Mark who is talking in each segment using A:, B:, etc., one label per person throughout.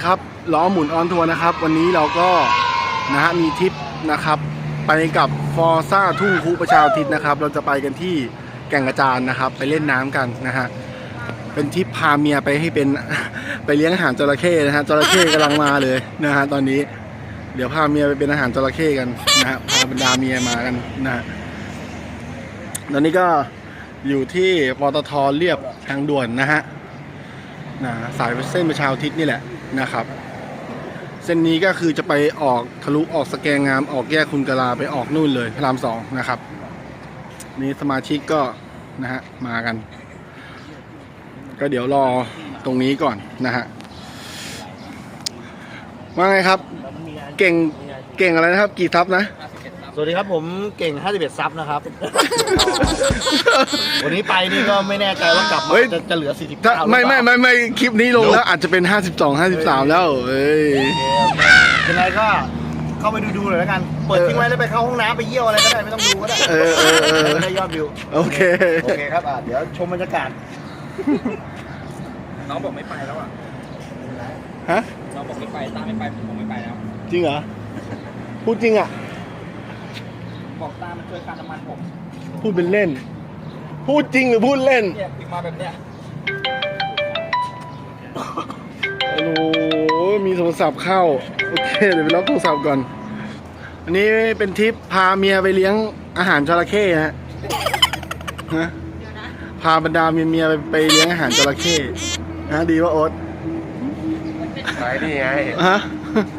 A: ีครับล้อหมุนออนทัวร์นะครับ วันนี้เราก็นะฮะมีทริปนะครับ ไปกับฟอร์ซ่าทุ่งคูประชาทิศนะครับ เราจะไปกันที่แก่งกระจานนะครับ ไปเล่นน้ำกันนะฮะเป็นทริปพาเมียไปให้เป็นไปเลี้ยงอาหารจระเข้นะฮะจระเข้กำลังมาเลยนะฮะตอนนี้ เดี๋ยวพาเมียไปเป็นอาหารจระเข้กันนะฮะพาบรรดาเมียมากันนะฮะตอนนี้ก็อยู่ที่ปตทเรียบทางด่วนนะฮะนะสายเส้นประชาทิศนี่แหละ นะครับ เส้นนี้ก็คือจะไปออกทะลุออกสแกงงามออกแยกคุณกะลาไปออกนู่นเลยพระรามสองนะครับ นี่สมาชิกก็นะฮะมากัน ก็เดี๋ยวรอตรงนี้ก่อนนะฮะว่าไงครับ เก่งเก่งอะไรนะครับ กี่ทับนะ
B: สวัสดีครับผมเก่ง 51 ซับนะครับ วันนี้ไปนี่ก็ไม่แน่ใจว่ากลับมา
A: เฮ้ย
B: จะจะเหลือ 49
A: ถ้า
B: หรือเปล่า
A: ไม่ไม่ไม่ไม่คลิปนี้ลงแล้วอาจจะเป็น 52 53 แล้วเอ้ย
B: ยังไงก็เข้าไปดูดูๆหน่อยแล้วกัน เปิดทิ้งไว้แล้วไปเข้าห้องน้ำไปเยี่ยวอะไรก็ได้ไม่ต้องดูก็ได้
A: เออเออเออ
B: ได้ยอดวิว
A: โอเค
B: โอเคครับอะเดี๋ยวชมบรรยากาศ
C: น้องบอกไม่ไปแล้วอะ
A: ฮะ
C: น้องบอกไม่ไปตามไม่ไปผมไม่ไปแล้ว
A: จริงเหรอ พูดจริงอะ
C: บอกตามมันช่วยค่าน้ำมันผม
A: พูดเป็นเล่น พูดจริงหรือพูดเล่น
C: เนี่ยพิมพ์มาแบบเนี้ย
A: โอ้โหมีโทรศัพท์เข้า โอเค เดี๋ยวไปล็อกโทรศัพท์ก่อน อันนี้เป็นทริปพาเมียไปเลี้ยงอาหารจระเข้ฮะฮะพาบรรดาเมียเมียไปไปเลี้ยงอาหารจระเข้ฮะดีว่าโอ๊ต
B: ไหนนี่ไง
A: ฮะ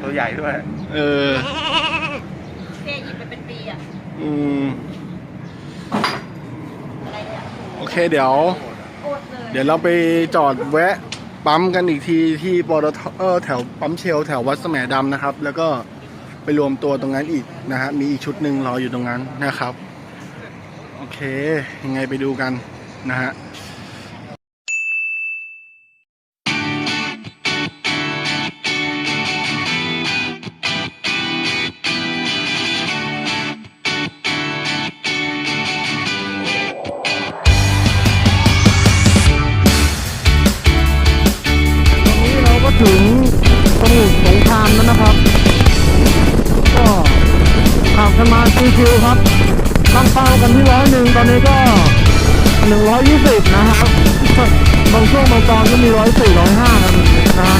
B: ตัวใหญ่ด้วย
A: เออ
D: เท่หยิบไปเป็นปี อื
A: ม โอเคเดี๋ยว
D: เลย
A: เดี๋ยวเราไปจอดแวะปั๊มกันอีกทีที่ปตทเออแถวปั๊มเชล แถววัดแสมดำนะครับ แล้วก็ไปรวมตัวตรงนั้นอีกนะฮะมีอีกชุดหนึ่งรออยู่ตรงนั้นนะครับ โอเค ยังไงไปดูกันนะฮะ วงบางตอนก็มีร้อยสี่ร้อยห้ากันนะฮะ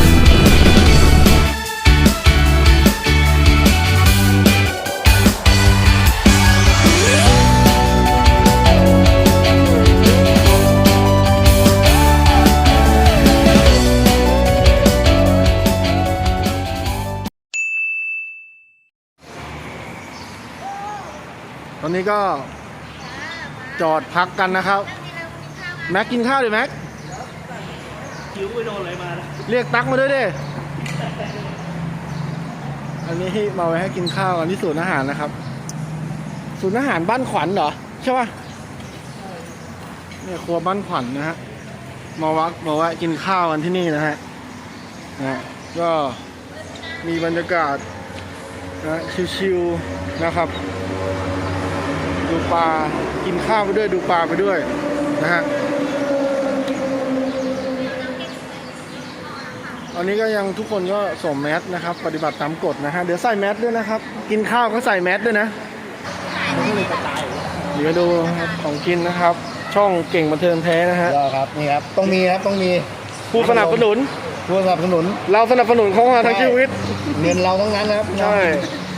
A: ตอนนี้ก็จอดพักกันนะครับ แม็กกินข้าวดิแม็ก
B: คิ้วไปโดนอะไรมา
A: เรียกตั๊กมาด้วยดิอันนี้มาไว้ให้กินข้าวกันที่ศูนย์อาหารนะครับ ศูนย์อาหารบ้านขวัญเหรอใช่ป่ะเนี่ยครัวบ้านขวัญนะฮะมาวักมาแวะกินข้าวกันที่นี่นะฮะนะก็มีบรรยากาศนะชิวๆนะครับ ดูปลากินข้าวไปด้วยดูปลาไปด้วยนะฮะ ต อนนี้ก็ยังทุกคนก็สวมแมสนะครับ ปฏิบัติตามกฎนะฮะ เดี๋ยวใส่แมสด้วยนะครับ กินข้าวก็ใส่แมสด้วยนะเดี๋ยวดูของกินนะครับ ช่องเก่งบันเทิงแท้นะฮะ
B: ยอดครับนี่ครับต้องมีครับต้องมี
A: ผู้สนับสนุน
B: ผู้สนับสนุน
A: เราสนับสนุนเขามาทั้งชีวิต
B: เงินเราทั้งนั้นนะครับ
A: ใช่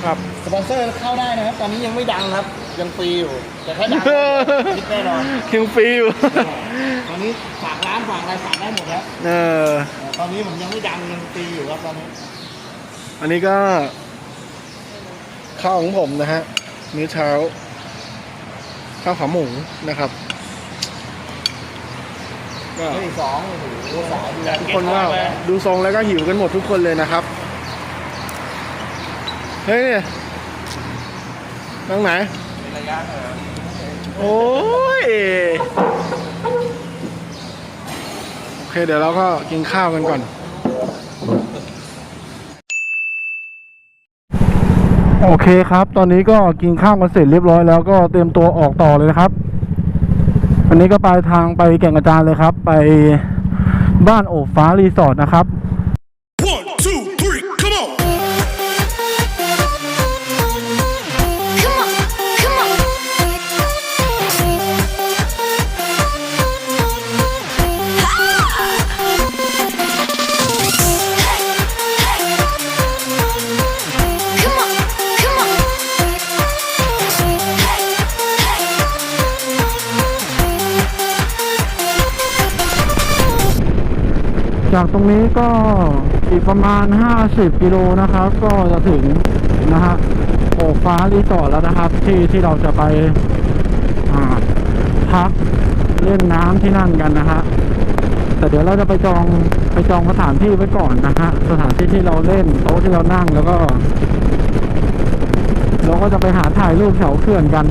A: ครับ
B: สปอนเซอร์เข้าได้นะครับ ตอนนี้ยังไม่ดังครับยังฟรีอยู่แต่ถ้าดังคิดแน่นอน
A: คิวฟรีอยู่
B: ตอนนี้ฝากร้านฝากอะไรฝากได้หมดครับ
A: เออ
B: แต่ตอนนี้ผมยังไม่ดังยังฟรีอยู่ครับตอนนี้
A: อันนี้ก็ข้าวของผมนะฮะมื้อเช้า ข้าวขาหมูนะครับก็
B: นี่สองโอ้โหสายดู
A: ทุกคนว่าดูทรงแล้วก็หิวกันหมดทุกคนเลยนะครับเฮ้ยเนี่ยทางไหน
C: ระยะเออ
A: โอ้ยโอ เคเดี๋ยวเราก็กินข้าวกันก่อน โอเคครับ ตอนนี้ก็กินข้าวกันเสร็จเรียบร้อยแล้วก็เตรียมตัวออกต่อเลยนะครับ อันนี้ก็ปลายทางไปแก่งกระจานเลยครับ ไปบ้านโอบฟ้ารีสอร์ทนะครับ จากตรงนี้ก็อีกประมาณ 50 กิโลนะครับ ก็จะถึงนะฮะโอฟ้ารีสอร์ทแล้วนะครับ ที่ที่เราจะไปพักเล่นน้ำที่นั่นกันนะฮะแต่เดี๋ยวเราจะไปจองไปจองสถานที่ไว้ก่อนนะฮะสถานที่ที่เราเล่นโต๊ะที่เรานั่งแล้วก็ เราก็จะไปหาถ่ายรูปแถวเขื่อนกัน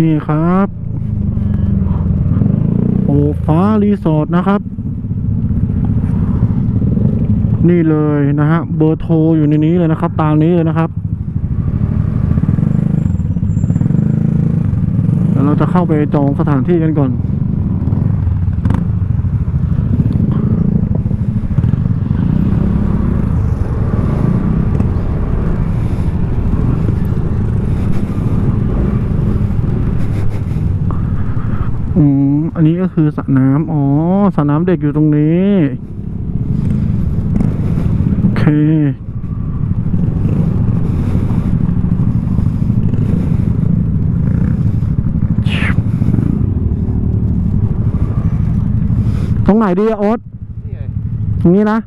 A: นี่ครับ โอฟ้ารีสอร์ทนะครับ นี่เลยนะฮะ เบอร์โทรอยู่ในนี้เลยนะครับ ตามนี้เลยนะครับแล้วเราจะเข้าไปจองสถานที่กันก่อน อืม อันนี้ก็คือสระน้ำอ๋อสระน้ำเด็กอยู่ตรงนี้ โอเค ตรงไหนดีอะโอ๊ตตรงนี้นะ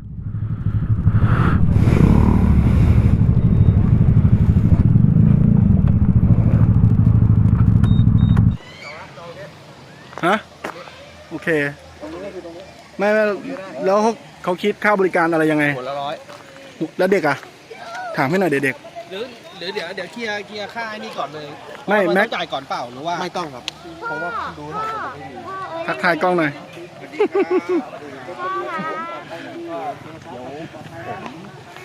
A: ฮะ โอ เค ไม่ไม่แล้วเขาเขาคิดค่าบริการอะไรยังไง
C: หัวละร้อย
A: แล้วเด็กอะถามให้หน่อยเด็ก
C: หรือหรือเดี๋ยวเดี๋ยวเคลียร์เคลียร์ค่าไอ้นี่ก่อนเลย
A: ไม่
C: ว่า
A: แม็
C: ต้
A: ก
C: องจ่ายก่อนเปล่าหรือว่า
B: ไม่ต้องครับ เพราะว่าดูหน่อยจะไม่มี
A: ทักทายกล้องหน่อย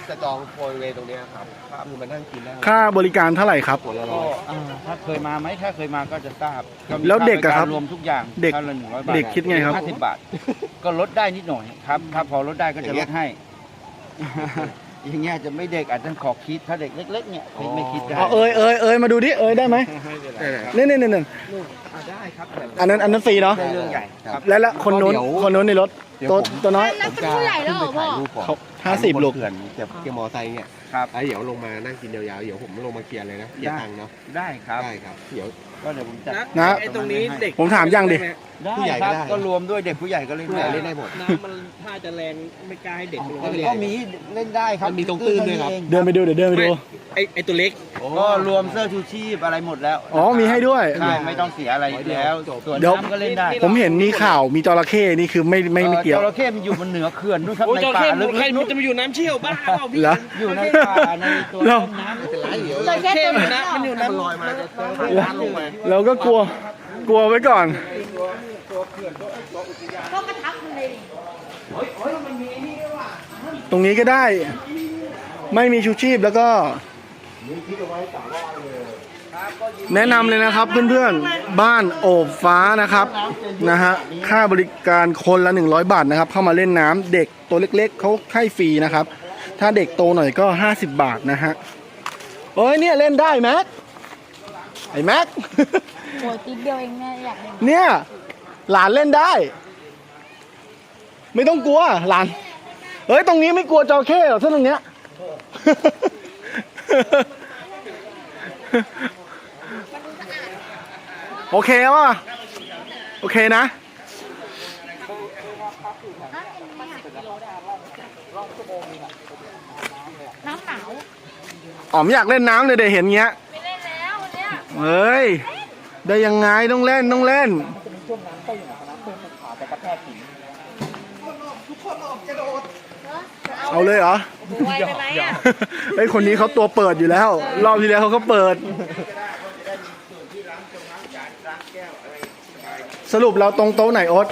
B: จะจองโพยเวย์ตรงเนี้ยครับคือมันนั่งกินได้
A: ค่าบริการเท่าไหร่ครับ
B: หัวละ
E: ก็
B: ร้อย
E: อ่าถ้าเคยมาไหมถ้าเคยมาก็จะทราบก็มี
A: แล้วเด็กอะครับา
E: รวมทุกอย่าง
A: เด็ก
E: ค่าละหนึ่งร้อยบาท
A: เด็กคิดไงครับ
E: ห้าสิบบาท ก็ลดได้นิดหน่อยครับถ้าพอลดได้ก็จะลดให้ อย่างเงี้ยจะไม่เด็กอาจจะขอคิดถ้าเด็กเล็กๆเนี่ยไม่ไม่คิดได้
A: อ๋อเอ้ยเอ้ยเอ้ยมาดูดิเอ้ยได้ไหมนี่นี่นี่นี่
C: ได้ครับ
A: อันนั้นอันนั้นฟรีเนาะ
E: ได้เรื่องใหญ่ครับ
A: แล้วแล้วคนนู้นคนนู้นในรถตัวตัวน้อย
D: แล้วเป็นผู้ใหญ่แล้วเหรอพ่อ
B: รูปก่อน
A: เขาห้าสิบลูก
B: เขื่อนเก็บเก็บมอไซค์เนี่ย
E: ครับ
B: แล้วเดี๋ยวลงมานั่งกินยาวๆเดี๋ยวผมลงมาเคลียร์เลยนะเคลียร์ตังค์เนาะ
E: ได้ครับ
B: ได้ครับเดี๋ยว
E: ก็เดี๋ยวผมจัด
A: นะ
C: ไอ้ตรงนี้เด็ก
A: ผมถามยังดิ
E: ได้
B: ผู้ใหญ่
E: ค
B: ก็
E: รับ
B: ได้
E: ก็รวมด้วยเด็กผู้ใหญ่ก็เล่น
B: ผู้ใหญ่เล่นได้หมด
C: น้ำมันถ้าจะแรงไม่กล้าให้เด็กลง
B: ก็เลย
E: ก็มีเล่นได้ครับ
B: มันมีตรงตื้นด้วยครับ
E: เอง
A: เดินไปดูเดี๋ยวเดินไปดู
C: ไอ้ไอ้ตัวเล็ก
E: ก็รวมเสื้อชูชีพอะไรหมดแล้ว
A: อ๋อมีให้ด้วย
E: ใช่ไม่ต้องเสียอะไรแล้วส่วน
A: เดี๋ยว
E: น้ำก็เล่นได้
A: ผมเห็นมีข่าวมีจระเข้นี่คือไม่ไม่ไม่เกี่ยว
E: จระเข้มันอยู่บนเหนือเขื่อนด้วยครับ
C: โอ้ย
E: ใน
C: จระ
E: ป่า
C: เข้
E: ลึ
C: ใคร
E: กๆ
C: มั
E: นู่
C: น
E: น
C: จะมาอยู่น้ำเชี่ยวบ้าเปล่าพี่
A: เหรอ
E: อยู่ในป่าในตัว
A: เรา
E: ต้นน้ำ
B: ไม่เป็นไรเดี๋ยว
D: จระเข้
C: เข้
D: ตัว
C: มัน
D: นี้
C: นะ
D: เหรอ
C: มันอยู่
B: มัน
C: น้ำ
B: ลอยมาจะเจอ
A: แล้ว
B: น้ำลงมา
A: เราก็กลัวกลัวไว้ก่อน
D: ก็กระทับมันเลย
A: ตรงนี้ก็ได้ ไม่มีชูชีพแล้วก็ แนะนำเลยนะครับเพื่อนๆ บ้านโอบฟ้านะครับนะฮะค่าบริการคนละ 100 บาทนะครับ เข้ามาเล่นน้ำเด็กตัวเล็ก ๆเขาให้ฟรีนะครับ ถ้าเด็กโตหน่อยก็ 50 บาทนะฮะโอ้ยเนี่ยเล่นได้แม็ก ไอ้แม็ก
D: โอ้ยติ๊กเดียวเองเนี่ยอยากเล่น
A: เนี่ย หลานเล่นได้ ไม่ต้องกลัว หลาน เฮ้ย ตรงนี้ไม่กลัวจระเข้หรอกถ้าตรงเนี้ย โอเคว่ะ โอเคนะ
D: น้ำหนาว
A: อ๋อมอยากเล่นน้ำเลยเดี๋ยวเห็นเงี้ย
D: เนี้ย
A: เฮ้ย ได้ยังไงต้องเล่นต้องเล่น
B: เเอา
A: เลยเหรอ
D: ไวไปไหมอะ
A: ไอ้ยคนนี้เขาตัวเปิดอยู่แล้ว รอบที่แล้วเขาก็เปิด สรุปเราตรงโต๊ะไหนโอ๊ต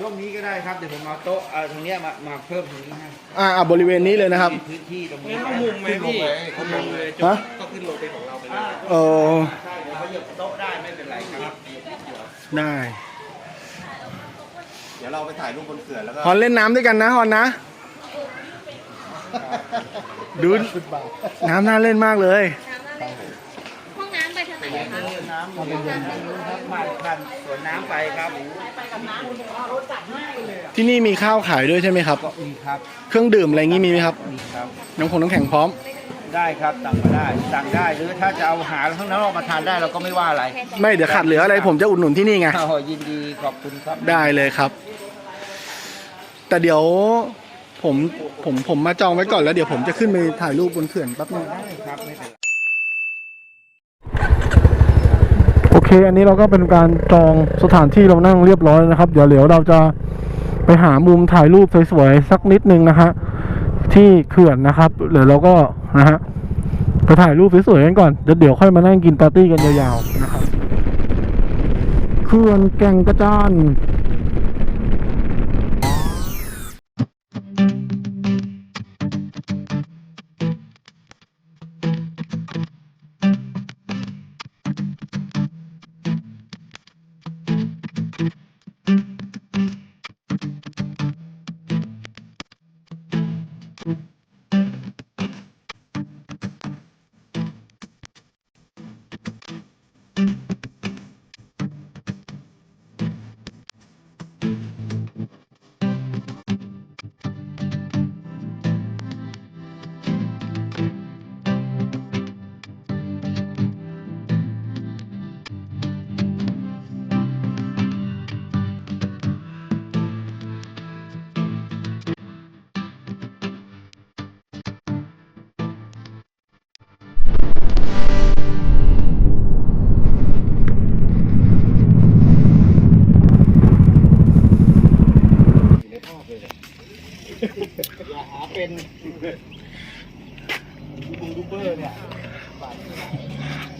E: ช่วงนี้ก็ได้ครับเดี๋ยวผมเอาโต๊ะเอาตรงเนี้ยมามาเพิ่มตรงนี้ให้
A: อ่าอ่าบริเวณนี้เลยนะครับ
E: มีพื้นที่ตรงนี้
C: เข้ามุมไหมพี่เข้ามุมเลยจบ
A: ฮะ
C: ก็ขึ้นลงเป็นของเราไปเลย
A: เออ
E: ใช่เดี๋ยวเขาเหยียบโต๊ะได้ไม่เป็นไรครับ
A: ได้
B: เดี๋ยวเราไปถ่ายรูปบนเขื่อนแล้วก็
A: ฮอนเล่นน้ำด้วยกันนะฮอนนะ ดูน้ำน่าเล่นมากเลย
D: ห้องน้ำไปทางไหนคะ
E: น้ำอยู่ตรงนู้นครับ ผ่านผ่านสวนน้ำไปครับ
A: ที่นี่มีข้าวขายด้วยใช่ไหมครับ
E: ก็มีครับ
A: เครื่องดื่มอะไรงี้มีไหมครับ
E: มีครับ
A: น้ำคงน้ำแข็งพร้อม
E: ได้ครับสั่งมาได้สั่งได้หรือถ้าจะเอาหาข้างนอกมาทานได้เราก็ไม่ว่าอะไร
A: ไม่เดี๋ยวขาดเหลืออะไรผมจะอุดหนุนที่นี่ไง
E: โอ้ยินดีขอบคุณครับ
A: ได้เลยครับ แต่เดี๋ยวผมผมผมมาจองไว้ก่อนแล้วเดี๋ยวผมจะขึ้นไปถ่ายรูปบนเขื่อนแป๊บนึง
E: ได้ครับไม่เป็นไร
A: โอ เคอันนี้เราก็เป็นการจองสถานที่เรานั่งเรียบร้อยนะครับ เดี๋ยวเดี๋ยวเราจะไปหามุมถ่ายรูปสวยๆสักนิดนึงนะฮะที่เขื่อนนะครับเดี๋ยวเราก็นะฮะไปถ่ายรูปสวยๆกันก่อนเดี๋ยวเดี๋ยวค่อยมานั่งกินปาร์ตี้กันยาวๆนะครับเขื่อนแก่งกระจาน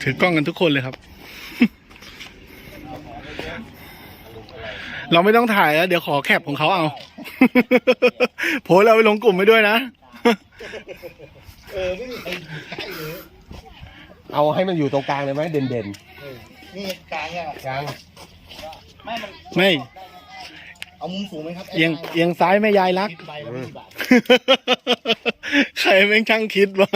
A: ถือกล้องกันทุกคนเลยครับ เราไม่ต้องถ่ายแล้ว เดี๋ยวขอแคปของเขาเอา โพสต์เราไปลงกลุ่มไปด้วยนะ
B: เอาให้มันอยู่ตรงกลางเลยไหมเด่นเด่น
E: นี่กลางเนี่ย
B: กลาง
E: ไม่ มัน
A: ไม่
E: เอามุมสูงไหมครับ
A: เอียงเอียงซ้ายแม่ยายรัก
E: ใบละกี่บาท
A: ใครแม่งช่างคิดวะ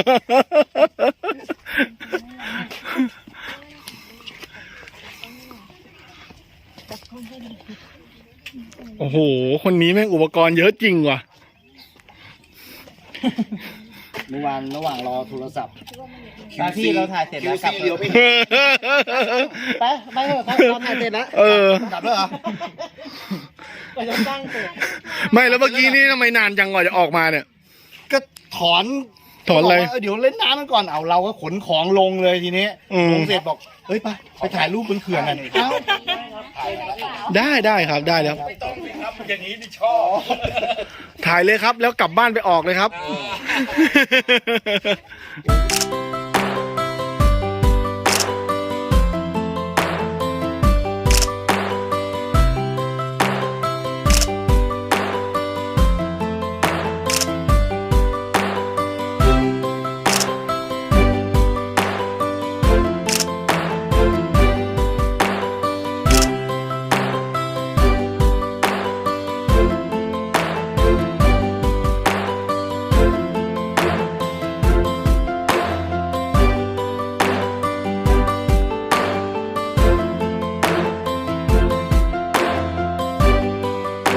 A: โอ้โห คนนี้แม่งอุปกรณ์เยอะจริงว่ะ
E: เมื่อวานระหว่างรอโทรศัพท์ตาที่เราถ่ายเสร็จแล้วกลับเถอะไปไปเถอะไปเราถ่ายเสร็จแล้ว
A: เออ
E: กลับแล้วเหรอ
C: ไปจะตั้งตัว
A: ไม่แล้วเมื่อกี้นี่ทำไมนานจังกว่าจะออกมาเนี่ย
B: ก็ถอน
A: ถอนอะไร
B: บกว่าเดี๋ยวเล่นน้ำมันก่อนเอาเราก็ขนของลงเลยทีนี้
A: อืม
B: ลงเสร็จบอกเฮ้ยไปไปถ่ายรูปบนเขื่อนกันเอ้า
A: ได้ได้ครับได้แล้วถ่ายเลยครับ แล้วกลับบ้านไปออกเลยครับ